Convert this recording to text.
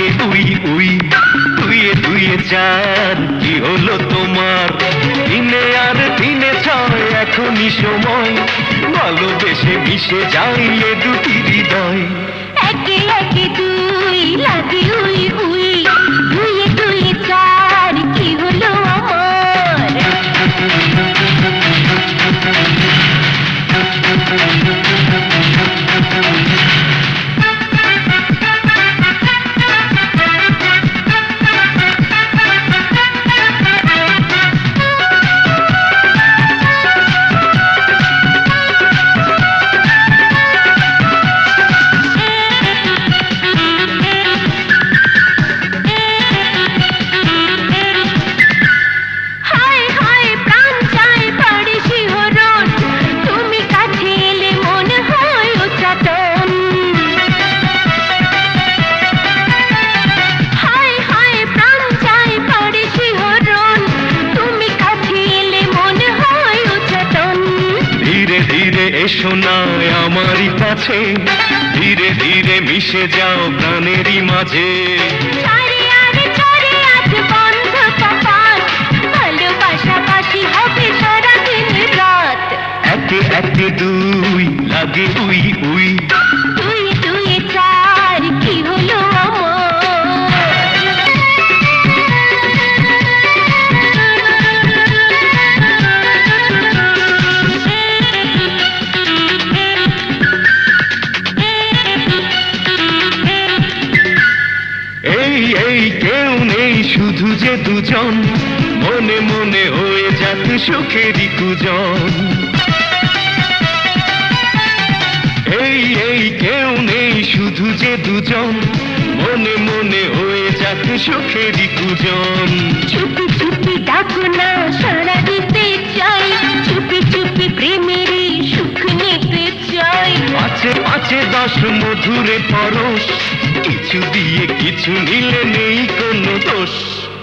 লাগে we we তুইয়ে তুইয়ে চান কি হলো তোমার? দিনে আর দিনে ছয়, এখনই সময়। ভালোবেসে মিশে যাই এ দুটি হৃদয়। একে একে কাছে ধীরে ধীরে মিশে যাও প্রাণেরই মাঝে। একে একে দুই লাগে উই উই। যে দুজন মনে মনে হয়ে যাক সুখেরই কুজন এই এই কেউ নেই শুধু যে দুজন মনে মনে হয়ে যাক সুখেরই কুজন চুপি চুপি ডাকো না সারা দিতে চাই। চুপি চুপি প্রেমেরই সুখ নিতে চাই। পাঁচে পাঁচে দশ মধুরে পরশ কিছু দিয়ে কিছু নিলে নেই কোনো দোষ।